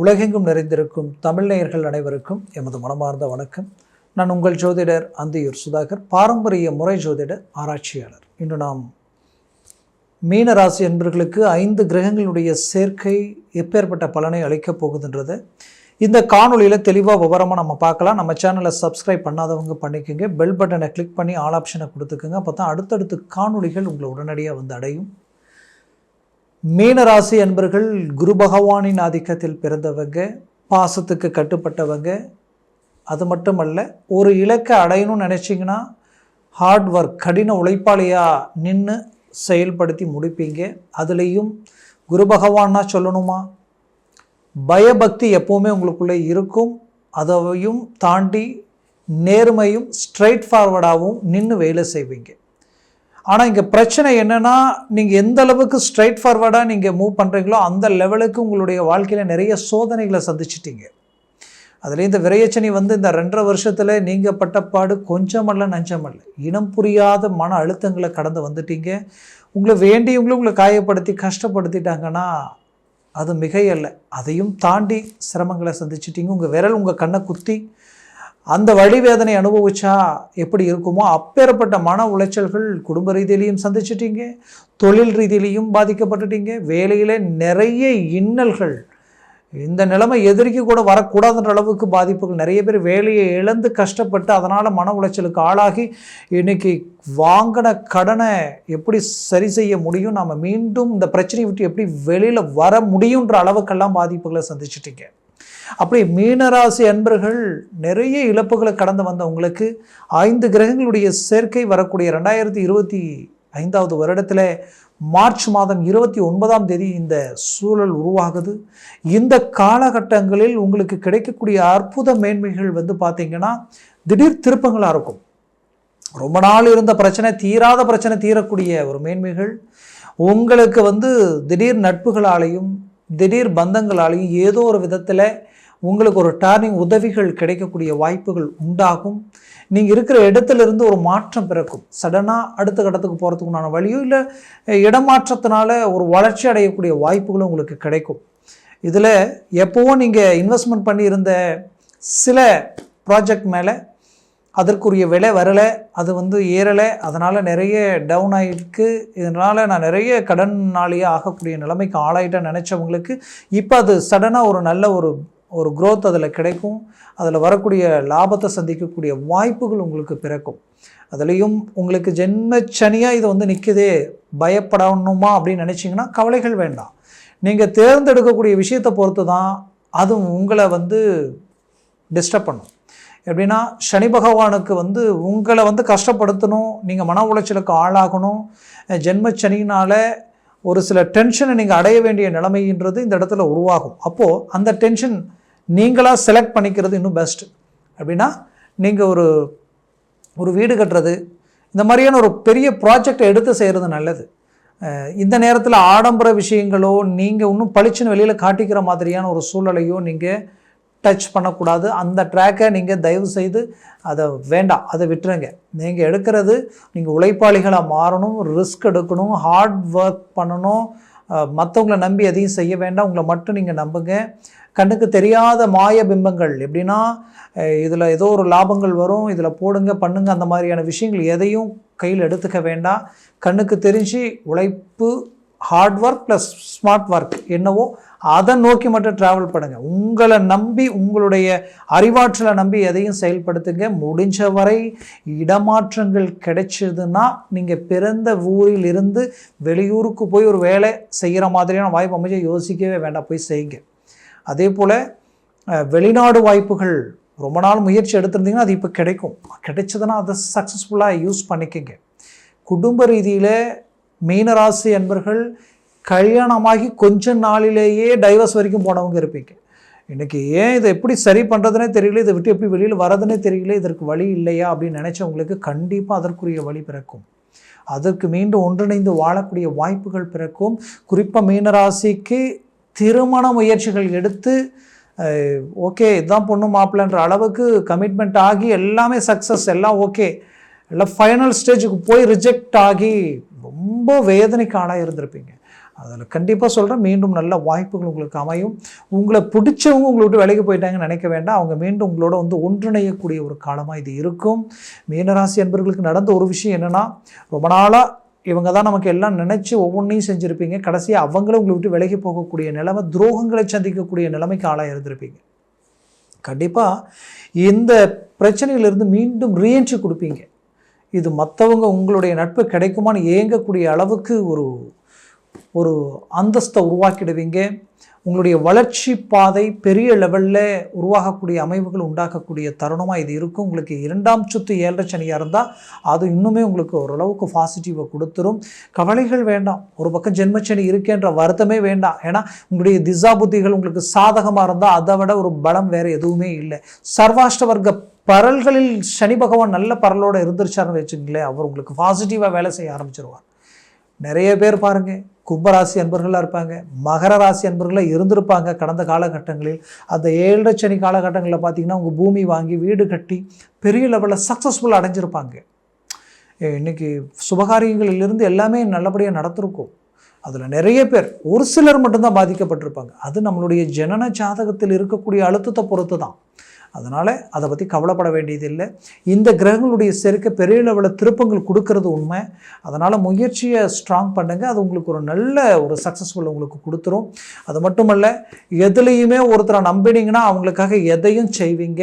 உலகெங்கும் நிறைந்திருக்கும் தமிழ்நேயர்கள் அனைவருக்கும் எமது மனமார்ந்த வணக்கம். நான் உங்கள் ஜோதிடர் அந்தியூர் சுதாகர் பாரம்பரிய முறை ஜோதிட ஆராய்ச்சியாளர். இன்று நாம் மீன ராசி என்பர்களுக்கு ஐந்து கிரகங்களுடைய சேர்க்கை எப்பேற்பட்ட பலனை அளிக்கப் போகுதுன்றதை. இந்த காணொளியில் தெளிவாக விவரமாக நம்ம பார்க்கலாம். நம்ம சேனலை சப்ஸ்கிரைப் பண்ணாதவங்க பண்ணிக்கோங்க. பெல் பட்டனை கிளிக் பண்ணி ஆல் ஆப்ஷனை கொடுத்துக்கோங்க. அப்போ தான் அடுத்தடுத்து காணொளிகள் உங்களை உடனடியாக வந்து அடையும். மீனராசி என்பர்கள் குரு பகவானின் ஆதிக்கத்தில் பிறந்தவங்க பாசத்துக்கு கட்டுப்பட்டவங்க அது மட்டுமல்ல ஒரு இலக்கை அடையணும்னு நினச்சிங்கன்னா ஹார்ட் ஒர்க் கடின உழைப்பாளியாக நின்று செயல்படுத்தி முடிப்பீங்க. அதுலேயும் குரு பகவான்னா சொல்லணுமா? பயபக்தி எப்போவுமே உங்களுக்குள்ளே இருக்கும். அதையும் தாண்டி நேர்மையும் ஸ்ட்ரைட் ஃபார்வர்டாகவும் நின்று வேலை செய்வீங்க. ஆனால் இங்கே பிரச்சனை என்னென்னா நீங்கள் எந்த அளவுக்கு ஸ்ட்ரைட் ஃபார்வர்டாக நீங்கள் மூவ் பண்ணுறீங்களோ அந்த லெவலுக்கு உங்களுடைய வாழ்க்கையில் நிறைய சோதனைகளை சந்திச்சிட்டீங்க. அதில் இந்த விரையச்சனி வந்து இந்த ரெண்டரை வருஷத்தில் நீங்கள் பட்டப்பாடு கொஞ்சமல்ல நஞ்சமல்ல. இனம் புரியாத மன அழுத்தங்களை கடந்து வந்துட்டீங்க. உங்களை வேண்டியவங்களும் உங்களை காயப்படுத்தி கஷ்டப்படுத்திட்டாங்கன்னா அது மிகையல்ல. அதையும் தாண்டி சிரமங்களை சந்திச்சிட்டீங்க. உங்கள் விரல் உங்கள் கண்ணை குத்தி அந்த வழி வேதனை அனுபவிச்சா எப்படி இருக்குமோ அப்பேற்பட்ட மன உளைச்சல்கள் குடும்ப ரீதியிலையும் சந்திச்சிட்டீங்க தொழில் ரீதியிலையும் பாதிக்கப்பட்டுட்டீங்க வேலையில் நிறைய இன்னல்கள். இந்த நிலைமை எதிரிக்கு கூட வரக்கூடாதுன்ற அளவுக்கு பாதிப்புகள். நிறைய பேர் வேலையை இழந்து கஷ்டப்பட்டு அதனால் மன உளைச்சலுக்கு ஆளாகி இன்னைக்கு வாங்கின கடனை எப்படி சரி செய்ய முடியும்? நம்ம மீண்டும் இந்த பிரச்சனையை விட்டு எப்படி வெளியில் வர முடியுன்ற அளவுக்கெல்லாம் பாதிப்புகளை சந்திச்சிட்டீங்க. அப்படி மீனராசி அன்பர்கள் நிறைய இழப்புகளை கடந்து வந்தவங்களுக்கு ஐந்து கிரகங்களுடைய சேர்க்கை வரக்கூடிய ரெண்டாயிரத்தி இருபத்தி ஐந்தாவது வருடத்தில் மார்ச் மாதம் இருபத்தி ஒன்பதாம் தேதி இந்த சூழல் உருவாகுது. இந்த காலகட்டங்களில் உங்களுக்கு கிடைக்கக்கூடிய அற்புத மேன்மைகள் வந்து பார்த்திங்கன்னா திடீர் திருப்பங்களாக இருக்கும். ரொம்ப நாள் இருந்த பிரச்சனை தீராத பிரச்சனை தீரக்கூடிய ஒரு மேன்மைகள். உங்களுக்கு வந்து திடீர் நட்புகளாலையும் திடீர் பந்தங்களாலையும் ஏதோ ஒரு விதத்தில் உங்களுக்கு ஒரு டர்னிங் உதவிகள் கிடைக்கக்கூடிய வாய்ப்புகள் உண்டாகும். நீங்கள் இருக்கிற இடத்துல இருந்து ஒரு மாற்றம் பிறக்கும். சடனாக அடுத்த கட்டத்துக்கு போகிறதுக்கு உண்டான வழியோ இல்லை இடமாற்றத்தினால ஒரு வளர்ச்சி அடையக்கூடிய வாய்ப்புகளும் உங்களுக்கு கிடைக்கும். இதில் எப்போவும் நீங்கள் இன்வெஸ்ட்மெண்ட் பண்ணியிருந்த சில ப்ராஜெக்ட் மேலே அதற்குரிய விலை வரலை அது வந்து ஏறலை. அதனால் நிறைய டவுன் ஆகிருக்கு இதனால் நான் நிறைய கடன்னாலேயே ஆகக்கூடிய நிலைமைக்கு ஆளாயிட்டேன்னு நினச்சவங்களுக்கு இப்போ அது சடனாக ஒரு நல்ல ஒரு ஒரு க்ரோத் அதில் கிடைக்கும். அதில் வரக்கூடிய லாபத்தை சந்திக்கக்கூடிய வாய்ப்புகள் உங்களுக்கு பிறக்கும். அதுலேயும் உங்களுக்கு ஜென்மச்சனியாக இது வந்து நிற்குதே பயப்படணுமா அப்படின்னு நினச்சிங்கன்னா கவலைகள் வேண்டாம். நீங்கள் தேர்ந்தெடுக்கக்கூடிய விஷயத்தை பொறுத்து தான் அது உங்களை வந்து டிஸ்டர்ப் பண்ணும். எப்படின்னா சனி பகவானுக்கு வந்து உங்களை வந்து கஷ்டப்படுத்தணும் நீங்கள் மன உளைச்சலுக்கு ஆளாகணும். ஜென்மச்சனியினால் ஒரு சில டென்ஷனை நீங்கள் அடைய வேண்டிய நிலைமைன்றது இந்த இடத்துல உருவாகும். அப்போது அந்த டென்ஷன் நீங்களாக செலக்ட் பண்ணிக்கிறது இன்னும் பெஸ்ட் அப்படின்னா நீங்கள் ஒரு ஒரு வீடு கட்டுறது இந்த மாதிரியான ஒரு பெரிய ப்ராஜெக்டை எடுத்து செய்கிறது நல்லது. இந்த நேரத்தில் ஆடம்பர விஷயங்களோ நீங்கள் இன்னும் பளிச்சுன்னு வெளியில் காட்டிக்கிற மாதிரியான ஒரு சூழலையோ நீங்கள் டச் பண்ணக்கூடாது. அந்த ட்ராக்கை நீங்கள் தயவு செய்து அதை வேண்டாம். அதை விட்டுருங்க. நீங்கள் எடுக்கிறது நீங்கள் உழைப்பாளிகளாக மாறணும் ரிஸ்க் எடுக்கணும் ஹார்ட் ஒர்க் பண்ணணும். மற்றவங்கள நம்பி எதையும் செய்ய வேண்டாம். உங்களை மட்டும் நீங்கள் நம்புங்க. கண்ணுக்கு தெரியாத மாய பிம்பங்கள். எப்படின்னா இதில் ஏதோ ஒரு லாபங்கள் வரும். இதில் போடுங்க பண்ணுங்க அந்த மாதிரியான விஷயங்கள் எதையும் கையில் எடுத்துக்க வேண்டாம். கண்ணுக்கு தெரிஞ்சு உழைப்பு hard work plus smart work என்னவோ அதை நோக்கி மட்டும் ட்ராவல் பண்ணுங்கள் உங்களை நம்பி உங்களுடைய அறிவாற்றலை நம்பி எதையும் செயல்படுத்துங்க. முடிஞ்ச வரை இடமாற்றங்கள் கிடைச்சதுன்னா நீங்கள் பிறந்த ஊரில் இருந்து வெளியூருக்கு போய் ஒரு வேலை செய்கிற மாதிரியான வாய்ப்பு அமைச்சு யோசிக்கவே வேண்டாம். போய் செய்யுங்க. அதே போல் வெளிநாடு வாய்ப்புகள் ரொம்ப நாள் முயற்சி எடுத்திருந்தீங்கன்னா அது இப்போ கிடைக்கும். கிடைச்சதுன்னா அதை சக்ஸஸ்ஃபுல்லாக யூஸ் பண்ணிக்கங்க. குடும்ப ரீதியில் மீனராசி என்பர்கள் கல்யாணமாகி கொஞ்ச நாளிலேயே டைவர்ஸ் வரைக்கும் போனவங்க இருப்பீங்க. இன்றைக்கி ஏன் இதை எப்படி சரி பண்ணுறதுனே தெரியல இதை விட்டு எப்படி வெளியில் வரதுனே தெரியல இதற்கு வழி இல்லையா அப்படின்னு நினச்சவங்களுக்கு கண்டிப்பாக அதற்குரிய வழி பிறக்கும். அதற்கு மீண்டும் ஒன்றிணைந்து வாழக்கூடிய வாய்ப்புகள் பிறக்கும். குறிப்பாக மீனராசிக்கு திருமண முயற்சிகள் எடுத்து ஓகே இதுதான் பொண்ணு மாப்பிள்ளன்ற அளவுக்கு கமிட்மெண்ட் ஆகி எல்லாமே சக்ஸஸ் எல்லாம் ஓகே எல்லாம் ஃபைனல் ஸ்டேஜுக்கு போய் ரிஜெக்ட் ஆகி ரொம்ப வேதனைக்கு ஆளாக இருந்திருப்பீங்க. அதில் கண்டிப்பாக சொல்கிறேன் மீண்டும் நல்ல வாய்ப்புகள் உங்களுக்கு அமையும். உங்களை பிடிச்சவங்க உங்களை விட்டு வேலைக்கு போயிட்டாங்கன்னு நினைக்க வேண்டாம். அவங்க மீண்டும் உங்களோட வந்து ஒன்றிணையக்கூடிய ஒரு காலமாக இது இருக்கும். மீனராசி என்பர்களுக்கு நடந்த ஒரு விஷயம் என்னென்னா ரொம்ப நாளாக இவங்க தான் நமக்கு எல்லாம் நினச்சி ஒவ்வொன்றையும் செஞ்சுருப்பீங்க. கடைசியாக அவங்களும் உங்களை விட்டு விலகி போகக்கூடிய நிலைமை துரோகங்களை சந்திக்கக்கூடிய நிலைமைக்கு ஆளாக இருந்திருப்பீங்க. கண்டிப்பாக இந்த பிரச்சனையிலிருந்து மீண்டும் ரீஎன்ட்ரி கொடுப்பீங்க. இது மற்றவங்க உங்களுடைய நட்பு கிடைக்குமான்னு ஏங்கக்கூடிய அளவுக்கு ஒரு ஒரு அந்தஸ்தை உருவாக்கிடுவீங்க. உங்களுடைய வளர்ச்சி பாதை பெரிய லெவலில் உருவாகக்கூடிய அமைவுகள் உண்டாக்கக்கூடிய தருணமாக இது இருக்கும். உங்களுக்கு இரண்டாம் சுத்து ஏழரை சனியாக இருந்தால் அது இன்னுமே உங்களுக்கு ஓரளவுக்கு பாசிட்டிவை கொடுத்துரும். கவலைகள் வேண்டாம். ஒரு பக்கம் ஜென்மச்சனி இருக்கேன்ற வருத்தமே வேண்டாம். ஏன்னா உங்களுடைய திசா புத்திகள் உங்களுக்கு சாதகமாக இருந்தால் அதை விட ஒரு பலம் வேறு எதுவுமே இல்லை. சர்வாஷ்ட வர்க்க பரல்களில் சனி பகவான் நல்ல பரலோடு இருந்துருச்சாருன்னு வச்சுங்களேன் அவர் உங்களுக்கு பாசிட்டிவாக வேலை செய்ய ஆரம்பிச்சிருவார். நிறைய பேர் பாருங்கள் கும்பராசி அன்பர்களாக இருப்பாங்க மகர ராசி அன்பர்களாக இருந்திருப்பாங்க கடந்த காலகட்டங்களில். அந்த ஏழரை சனி காலகட்டங்களில் பார்த்தீங்கன்னா உங்கள் பூமி வாங்கி வீடு கட்டி பெரிய லெவலில் சக்ஸஸ்ஃபுல் அடைஞ்சிருப்பாங்க. இன்றைக்கி சுபகாரியங்களிலிருந்து எல்லாமே நல்லபடியாக நடத்திருக்கும் அதில் நிறைய பேர் ஒரு சிலர் மட்டும்தான் பாதிக்கப்பட்டிருப்பாங்க. அது நம்மளுடைய ஜனன ஜாதகத்தில் இருக்கக்கூடிய அழுத்தத்தை பொறுத்து தான் அதனால் அதை பற்றி கவலைப்பட வேண்டியதில்லை. இந்த கிரகங்களுடைய சேர்க்கை பெரிய லெவலில் திருப்பங்கள் கொடுக்கறது உண்மை. அதனால் முயற்சியை ஸ்ட்ராங் பண்ணுங்கள் அது உங்களுக்கு ஒரு நல்ல ஒரு சக்ஸஸ்ஃபுல் உங்களுக்கு கொடுத்துரும். அது மட்டுமல்ல எதுலேயுமே ஒருத்தரை நம்பினீங்கன்னா அவங்களுக்காக எதையும் செய்வீங்க.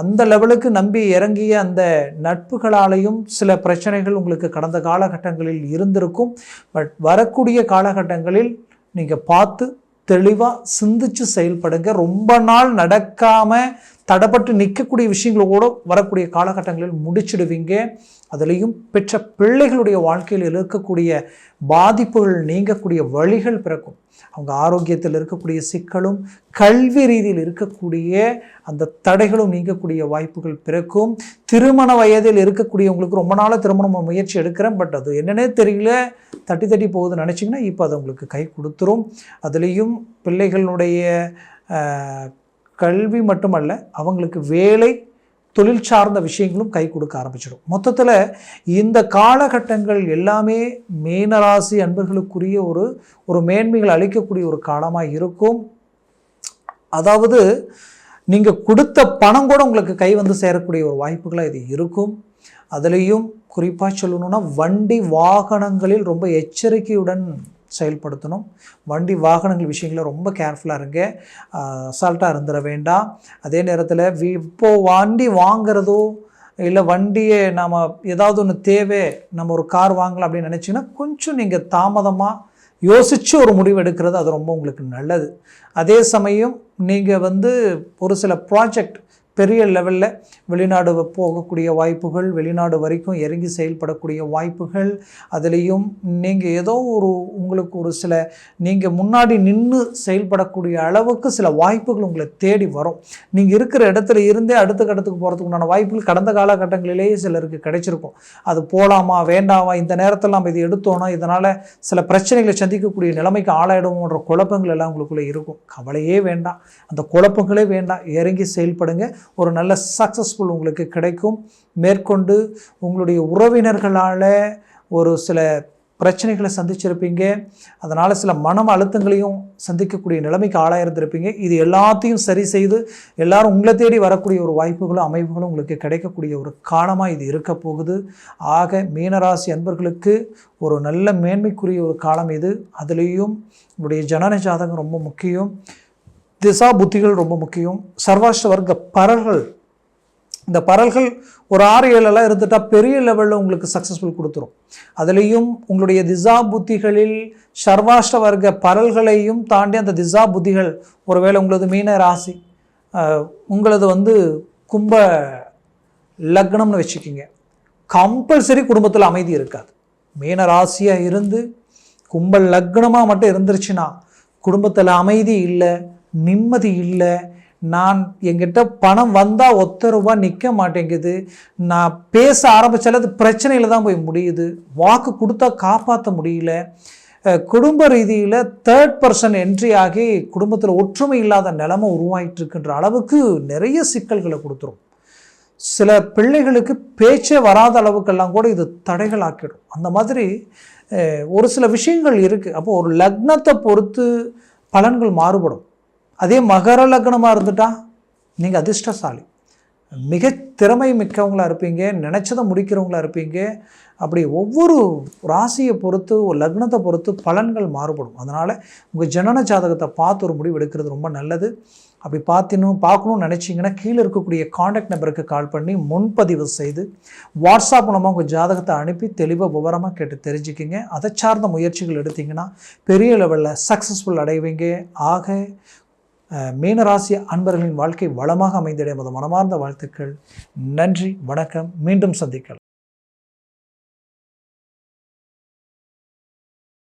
அந்த லெவலுக்கு நம்பி இறங்கிய அந்த நட்புகளாலையும் சில பிரச்சனைகள் உங்களுக்கு கடந்த காலகட்டங்களில் இருந்திருக்கும். பட் வரக்கூடிய காலகட்டங்களில் நீங்கள் பார்த்து தெளிவாக சிந்திச்சு செயல்படுங்க. ரொம்ப நாள் நடக்காமல் தடப்பட்டு நிற்கக்கூடிய விஷயங்கள கூட வரக்கூடிய காலகட்டங்களில் முடிச்சிடுவீங்க. அதுலேயும் பெற்ற பிள்ளைகளுடைய வாழ்க்கையில் இருக்கக்கூடிய பாதிப்புகள் நீங்கக்கூடிய வழிகள் பிறக்கும். அவங்க ஆரோக்கியத்தில் இருக்கக்கூடிய சிக்கலும் கல்வி ரீதியில் இருக்கக்கூடிய அந்த தடைகளும் நீங்கக்கூடிய வாய்ப்புகள் பிறக்கும். திருமண வயதில் இருக்கக்கூடியவங்களுக்கு ரொம்ப நாளாக திருமணம் முயற்சி எடுக்கிறேன். பட் அது என்னன்னே தெரியல. தட்டி தட்டி போகுதுன்னு நினச்சிங்கன்னா இப்போ அது உங்களுக்கு கை கொடுத்துரும். அதுலேயும் பிள்ளைகளுடைய கல்வி மட்டுமல்ல அவங்களுக்கு வேலை தொழில் சார்ந்த விஷயங்களும் கை கொடுக்க ஆரம்பிச்சிடும். மொத்தத்தில் இந்த காலகட்டங்கள் எல்லாமே மீனராசி அன்பர்களுக்குரிய ஒரு ஒரு மேன்மைகள் அளிக்கக்கூடிய ஒரு காலமாக இருக்கும். அதாவது நீங்கள் கொடுத்த பணம் கூட உங்களுக்கு கை வந்து சேரக்கூடிய ஒரு வாய்ப்புகளாக இது இருக்கும். அதுலேயும் குறிப்பாக சொல்லணுன்னா வண்டி வாகனங்களில் ரொம்ப எச்சரிக்கையுடன் செயல்படுத்தணும். வண்டி வாகனங்கள் விஷயங்களில் ரொம்ப கேர்ஃபுல்லாக இருங்க. அசால்ட்டாக இருந்துட வேண்டாம். அதே நேரத்தில் இப்போது வண்டி வாங்குறதோ இல்லை வண்டியை நாம் ஏதாவது ஒன்று தேவை நம்ம ஒரு கார் வாங்கலாம் அப்படின்னு நினச்சிங்கன்னா கொஞ்சம் நீங்கள் தாமதமாக யோசித்து ஒரு முடிவு எடுக்கிறது அது ரொம்ப உங்களுக்கு நல்லது. அதே சமயம் நீங்கள் வந்து ஒரு சில ப்ராஜெக்ட் பெரிய லெவலில் வெளிநாடு போகக்கூடிய வாய்ப்புகள் வெளிநாடு வரைக்கும் இறங்கி செயல்படக்கூடிய வாய்ப்புகள் அதுலேயும் நீங்கள் ஏதோ ஒரு உங்களுக்கு ஒரு சில நீங்கள் முன்னாடி நின்று செயல்படக்கூடிய அளவுக்கு சில வாய்ப்புகள் உங்களை தேடி வரும். நீங்கள் இருக்கிற இடத்துல இருந்தே அடுத்த கட்டத்துக்கு போகிறதுக்கு உண்டான வாய்ப்புகள் கடந்த காலகட்டங்களிலேயே சிலருக்கு கிடைச்சிருக்கும். அது போகலாமா வேண்டாமா இந்த நேரத்தில் நம்ம இது எடுத்தோன்னா இதனால் சில பிரச்சனைகளை சந்திக்கக்கூடிய நிலைமைக்கு ஆளாயிடுவோன்ற குழப்பங்கள் எல்லாம் உங்களுக்குள்ளே இருக்கும். கவலையே வேண்டாம். அந்த குழப்பங்களே வேண்டாம். இறங்கி செயல்படுங்க. ஒரு நல்ல சக்ஸஸ்ஃபுல் உங்களுக்கு கிடைக்கும். மேற்கொண்டு உங்களுடைய உறவினர்களால் ஒரு சில பிரச்சனைகளை சந்திச்சிருப்பீங்க. அதனால் சில மனம் அழுத்தங்களையும் சந்திக்கக்கூடிய நிலைமைக்கு ஆளாயிருந்திருப்பீங்க. இது எல்லாத்தையும் சரி செய்து எல்லாரும் உங்களை தேடி வரக்கூடிய ஒரு வாய்ப்புகளும் அமைப்புகளும் உங்களுக்கு கிடைக்கக்கூடிய ஒரு காலமாக இது இருக்க போகுது. ஆக மீனராசி அன்பர்களுக்கு ஒரு நல்ல மேன்மைக்குரிய ஒரு காலம் இது. அதுலேயும் உங்களுடைய ஜனன ஜாதகம் ரொம்ப முக்கியம். திசா புத்திகள் ரொம்ப முக்கியம். சர்வாஷ்ட வர்க்க பரல்கள். இந்த பரல்கள் ஒரு ஆறு ஏழெல்லாம் இருந்துட்டால் பெரிய லெவலில் உங்களுக்கு சக்ஸஸ்ஃபுல் கொடுத்துரும். அதுலேயும் உங்களுடைய திசா புத்திகளில் சர்வாஷ்ட வர்க்க பரல்களையும் தாண்டி அந்த திசா புத்திகள் ஒருவேளை உங்களது மீன ராசி உங்களது வந்து கும்ப லக்னம்னு வச்சுக்கிங்க. கம்பல்சரி குடும்பத்தில் அமைதி இருக்காது. மீன ராசியாக இருந்து கும்ப லக்னமாக மட்டும் இருந்துருச்சுன்னா குடும்பத்தில் அமைதி இல்லை. நிம்மதி இல்லை. நான் எங்கிட்ட பணம் வந்தால் ஒத்த ரூபா நிற்க மாட்டேங்குது. நான் பேச ஆரம்பித்தாலே அது பிரச்சனையில் தான் போய் முடியுது. வாக்கு கொடுத்தா காப்பாற்ற முடியல. குடும்ப ரீதியில் தேர்ட் பர்சன் என்ட்ரி ஆகி குடும்பத்தில் ஒற்றுமை இல்லாத நிலமை உருவாயிட்டுருக்குன்ற அளவுக்கு நிறைய சிக்கல்களை கொடுத்துரும். சில பிள்ளைகளுக்கு பேச்சே வராத அளவுக்கெல்லாம் கூட இது தடைகள் ஆக்கிடும் அந்த மாதிரி ஒரு சில விஷயங்கள் இருக்குது அப்போது ஒரு லக்னத்தை பொறுத்து பலன்கள் மாறுபடும். அதே மகர லக்னமாக இருந்துட்டா நீங்கள் அதிர்ஷ்டசாலி. மிக திறமை மிக்கவங்களா இருப்பீங்க நினச்சதை முடிக்கிறவங்களா இருப்பீங்க. அப்படி ஒவ்வொரு ராசியை பொறுத்து ஒரு லக்னத்தை பொறுத்து பலன்கள் மாறுபடும். அதனால் உங்கள் ஜனன ஜாதகத்தை பார்த்து ஒரு முடிவு எடுக்கிறது ரொம்ப நல்லது. அப்படி பார்த்தினும் பார்க்கணும்னு நினச்சிங்கன்னா கீழே இருக்கக்கூடிய காண்டாக்ட் நம்பருக்கு கால் பண்ணி முன்பதிவு செய்து வாட்ஸ்அப் மூலமாக உங்கள் ஜாதகத்தை அனுப்பி தெளிவாக விவரமாக கேட்டு தெரிஞ்சுக்கிங்க. அதை சார்ந்த முயற்சிகள் எடுத்திங்கன்னா பெரிய லெவலில் சக்ஸஸ்ஃபுல் அடைவீங்க. ஆக மீனராசி அன்பர்களின் வாழ்க்கை வளமாக அமைந்திட மனமார்ந்த வாழ்த்துக்கள். நன்றி வணக்கம். மீண்டும் சந்திக்கலாம்.